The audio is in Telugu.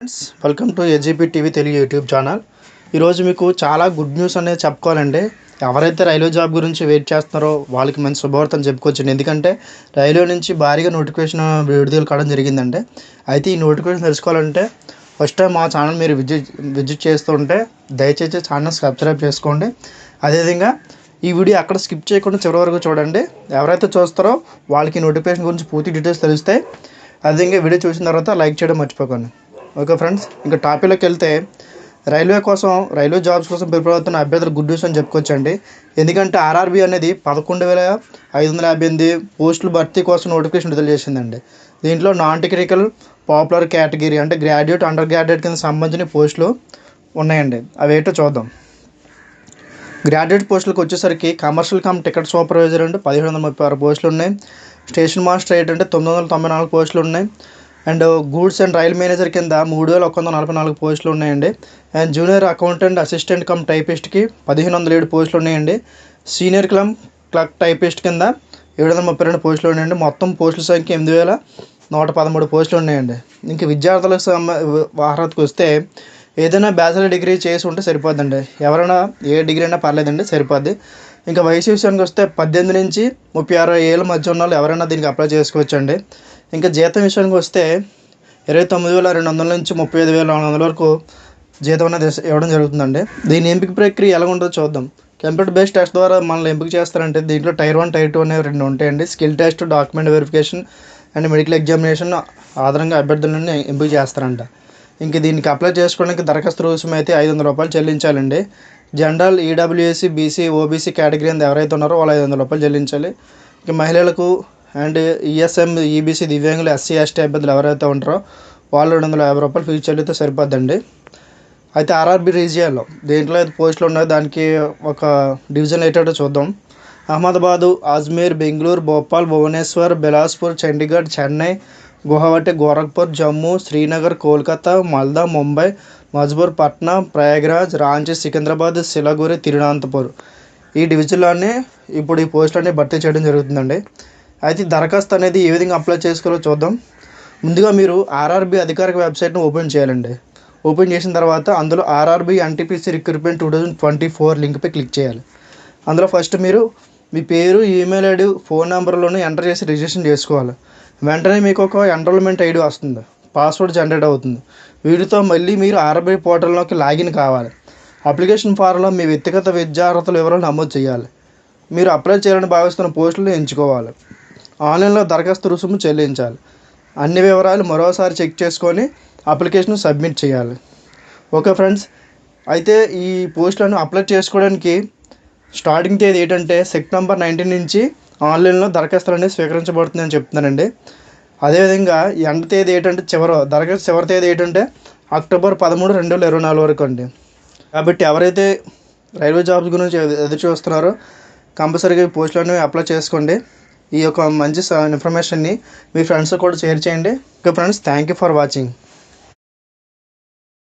Friends welcome to AGP TV Telugu YouTube channel. ఈరోజు మీకు చాలా గుడ్ న్యూస్ అనేది చెప్పుకోవాలండి. ఎవరైతే రైల్వే జాబ్ గురించి వెయిట్ చేస్తున్నారో వాళ్ళకి మంచి శుభవార్తను చెప్పుకోవచ్చండి. ఎందుకంటే రైల్వే నుంచి భారీగా నోటిఫికేషన్ విడుదల కావడం జరిగిందండి. అయితే ఈ నోటిఫికేషన్ తెలుసుకోవాలంటే ఫస్ట్ టైం మా ఛానల్ మీరు విజిట్ విజిట్ చేస్తుంటే దయచేసి ఛానల్ సబ్స్క్రైబ్ చేసుకోండి. అదేవిధంగా ఈ వీడియో అక్కడ స్కిప్ చేయకుండా చివరి వరకు చూడండి. ఎవరైతే చూస్తారో వాళ్ళకి నోటిఫికేషన్ గురించి పూర్తి డీటెయిల్స్ తెలుస్తాయి అదేవిధంగా వీడియో చూసిన తర్వాత లైక్ చేయడం మర్చిపోకండి. ఓకే ఫ్రెండ్స్ ఇంకా టాపిక్లోకి వెళ్తే రైల్వే కోసం రైల్వే జాబ్స్ కోసం ప్రిపేర్ అవుతున్న అభ్యర్థులు గుడ్ న్యూస్ అని చెప్పుకోవచ్చండి. ఎందుకంటే ఆర్ఆర్బీ అనేది పదకొండు వేల ఐదు వందల యాభై ఎనిమిది పోస్టులు భర్తీ కోసం నోటిఫికేషన్ విడుదల చేసిందండి. దీంట్లో నాన్ టెక్నికల్ పాపులర్ కేటగిరీ అంటే గ్రాడ్యుయేట్ అండర్ గ్రాడ్యుయేట్ కింద సంబంధించిన పోస్టులు ఉన్నాయండి. అవి ఏంటో చూద్దాం. గ్రాడ్యుయేట్ పోస్టులకు వచ్చేసరికి కమర్షియల్ కమ్ టికెట్ సూపర్వైజర్ అంటే పదిహేడు వందల ముప్పై ఆరు పోస్టులు ఉన్నాయి. స్టేషన్ మాస్టర్ ఏంటంటే తొమ్మిది వందల తొంభై నాలుగు పోస్టులు ఉన్నాయి. And goods and rail manager కింద మూడు వేల ఒక వందల నలభై నాలుగు పోస్టులు ఉన్నాయండి. And junior accountant assistant cum టైపిస్ట్కి పదిహేను వందల ఏడు పోస్టులు ఉన్నాయండి. సీనియర్ క్లమ్ క్లర్క్ టైపిస్ట్ కింద ఏడు వందల ముప్పై రెండు పోస్టులు ఉన్నాయండి. మొత్తం పోస్టుల సంఖ్య ఎనిమిది వేల నూట పదమూడు పోస్టులు ఉన్నాయండి. ఇంక విద్యార్థులకు సంబ అర్హతకు వస్తే ఏదైనా బ్యాచిలర్ డిగ్రీ చేసి ఉంటే సరిపోద్దండి. ఎవరైనా ఏ డిగ్రీ అయినా పర్లేదండి సరిపోద్ది. ఇంకా వయసు విషయానికి వస్తే పద్దెనిమిది నుంచి ముప్పై ఆరు ఏళ్ళ మధ్య ఉన్న వాళ్ళు ఎవరైనా దీనికి అప్లై చేసుకోవచ్చండి. ఇంకా జీతం విషయానికి వస్తే ఇరవై తొమ్మిది వేల రెండు వందల నుంచి ముప్పై ఐదు వేల నాలుగు వందల వరకు జీతం అనేది ఇవ్వడం జరుగుతుందండి. దీని ఎంపిక ప్రక్రియ ఎలా ఉంటుందో చూద్దాం. కంప్యూటర్ బేస్డ్ టెస్ట్ ద్వారా మనల్ని ఎంపిక చేస్తారంటే దీంట్లో టైర్ వన్ టైర్ టూ అనేవి రెండు ఉంటాయండి. Skill test document verification and medical examination ఆధారంగా అభ్యర్థులను ఎంపిక చేస్తారంట. ఇంక దీనికి అప్లై చేసుకోవడానికి దరఖాస్తు రుసుము అయితే ఐదు వందల రూపాయలు చెల్లించాలండి. General EWS SC BC OBC category అందు ఎవరైతే ఉన్నారో వాళ్ళు ఐదు వందల రూపాయలు చెల్లించాలి. ఇక మహిళలకు అండ్ ఈఎస్ఎం ఈబీసీ దివ్యాంగులు ఎస్సీ ఎస్టీ అభ్యర్థులు ఎవరైతే ఉంటారో వాళ్ళు రెండు వందల యాభై రూపాయలు ఫీజు చెల్లితే సరిపోద్దండి. అయితే ఆర్ఆర్బీ రీజియన్లో దేంట్లో అయితే పోస్టులు ఉన్నాయో దానికి ఒక డివిజన్ ఏంటో చూద్దాం. అహ్మదాబాదు అజ్మీర్ బెంగళూరు భోపాల్ భువనేశ్వర్ బిలాస్పూర్ చండీగఢ్ చెన్నై గుహవటి గోరఖ్పూర్ జమ్మూ శ్రీనగర్ కోల్కతా మల్దా ముంబై మజ్బూర్ పట్నా ప్రయాగ్రాజ్ రాంచీ సికింద్రాబాద్ సిలగూరి తిరువనంతపూర్. ఈ డివిజన్లోనే ఇప్పుడు ఈ పోస్టులన్నీ భర్తీ చేయడం జరుగుతుందండి. అయితే దరఖాస్తు అనేది ఏ విధంగా అప్లై చేసుకోవాలో చూద్దాం. ముందుగా మీరు ఆర్ఆర్బి అధికారిక వెబ్సైట్ను ఓపెన్ చేయాలండి. ఓపెన్ చేసిన తర్వాత అందులో RRB NTPC recruitment two thousand twenty four లింక్పై click చేయాలి. అందులో ఫస్ట్ మీరు మీ పేరు ఈమెయిల్ ఐడి ఫోన్ నెంబర్లోనే ఎంటర్ చేసి రిజిస్ట్రేషన్ చేసుకోవాలి. వెంటనే మీకు ఒక ఎన్రోల్మెంట్ ఐడి వస్తుంది. పాస్వర్డ్ జనరేట్ అవుతుంది. వీటితో మళ్ళీ మీరు ఆర్బీఐ పోర్టల్లోకి లాగిన్ కావాలి. అప్లికేషన్ ఫారంలో మీ వ్యక్తిగత విద్యార్హతల వివరాలు నమోదు చేయాలి. మీరు అప్లై చేయాలని భావిస్తున్న పోస్టులను ఎంచుకోవాలి. ఆన్లైన్లో దరఖాస్తు రుసుము చెల్లించాలి. అన్ని వివరాలు మరోసారి చెక్ చేసుకొని అప్లికేషన్ సబ్మిట్ చేయాలి. ఓకే ఫ్రెండ్స్ అయితే ఈ పోస్టులను అప్లై చేసుకోవడానికి స్టార్టింగ్ తేదీ ఏంటంటే సెప్టెంబర్ నైన్టీన్ నుంచి ఆన్లైన్లో దరఖాస్తులు అనేది స్వీకరించబడుతుందని చెప్తున్నానండి. అదేవిధంగా ఎండ తేదీ ఏంటంటే చివరి దరఖాస్తు చివరి తేదీ ఏంటంటే అక్టోబర్ పదమూడు రెండు వేల ఇరవై నాలుగు వరకు అండి. కాబట్టి ఎవరైతే రైల్వే జాబ్స్ గురించి ఎదు- ఎదురు చూస్తున్నారో కంపల్సరీగా ఈ పోస్టులు అనేవి అప్లై చేసుకోండి. ఈ యొక్క మంచి స- ఇన్ఫర్మేషన్ని మీ ఫ్రెండ్స్ కూడా షేర్ చేయండి. Okay friends thank you for watching.